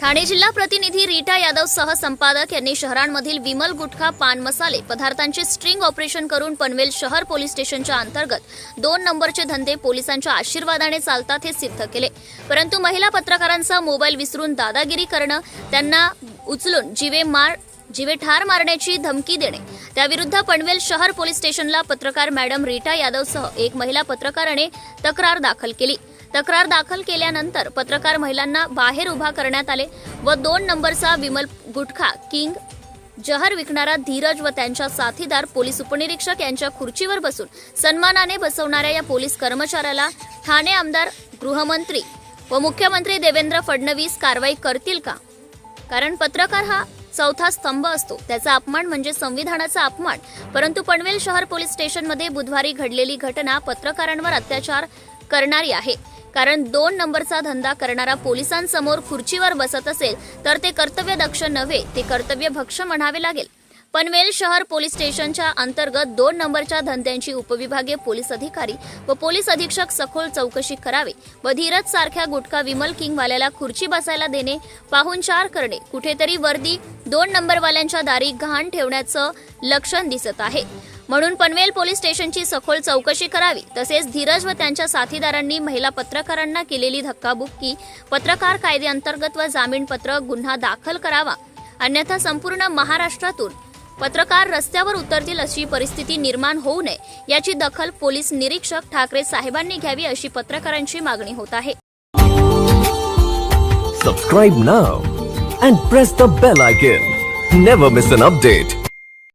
ठाणे जिल्हा प्रतिनिधी रीटा यादव सह संपादक यांनी शहरांमधील विमल गुटखा पान मसाले पदार्थांचे स्ट्रिंग ऑपरेशन करून पनवेल शहर पोलीस स्टेशनच्या अंतर्गत दोन नंबरचे धंदे पोलिसांच्या आशीर्वादाने चालतात हे सिद्ध केले. परंतु महिला पत्रकारांचा मोबाईल विसरून दादागिरी करणं त्यांना उचलून जीवे मार जीवे ठार मारण्याची धमकी देणे. त्याविरुद्ध पनवेल शहर पोलीस स्टेशनला पत्रकार मॅडम रीटा यादवसह एक महिला पत्रकाराने तक्रार दाखल केली. तक्रार दाखल केल्यानंतर पत्रकार महिलांना बाहेर उभा करण्यात आले व दोन नंबरचा विमल गुटखा किंग जहर विकणारा धीरज व त्यांच्या साथीदार पोलीस उपनिरीक्षक यांच्या खुर्चीवर बसून सन्मानाने बसवणाऱ्या या पोलीस कर्मचाऱ्याला ठाणे आमदार गृहमंत्री व मुख्यमंत्री देवेंद्र फडणवीस कारवाई करतील का? कारण पत्रकार हा चौथा स्तंभ असतो. त्याचा अपमान म्हणजे संविधानाचा अपमान. परंतु पनवेल शहर पोलीस स्टेशनमध्ये बुधवारी घडलेली घटना पत्रकारांवर अत्याचार करणारी आहे. कारण दोन नंबरचा धंदा करणारा पोलिसांसमोर खुर्चीवर बसत असेल तर ते कर्तव्यदक्ष नव्हे ते कर्तव्यभक्ष म्हणावे लागेल. पनवेल शहर पोलीस स्टेशनच्या अंतर्गत दोन नंबरच्या धंद्यांची उपविभागीय पोलीस अधिकारी व पोलीस अधीक्षक सखोल चौकशी करावी व धीरज सारख्या गुटखा विमल किंगवाल्याला खुर्ची बसायला देणे पाहुणचार करणे. कुठेतरी वर्दी दोन नंबरवाल्यांच्या दारी घाण ठेवण्याचं लक्षण दिसत आहे. म्हणून पनवेल पोलीस स्टेशनची सखोल चौकशी करावी. तसेच धीरज व त्यांच्या साथीदारांनी महिला पत्रकारांना केलेली धक्काबुक्की पत्रकार कायद्याअंतर्गत व जामीनपत्र गुन्हा दाखल करावा. अन्यथा संपूर्ण महाराष्ट्रातून पत्रकार रस्त्यावर उतरतील अशी परिस्थिती निर्माण होऊ नये याची दखल पोलीस निरीक्षक ठाकरे साहेबांनी घ्यावी अशी पत्रकारांची मागणी होत आहे. Subscribe now and press the bell icon never miss an update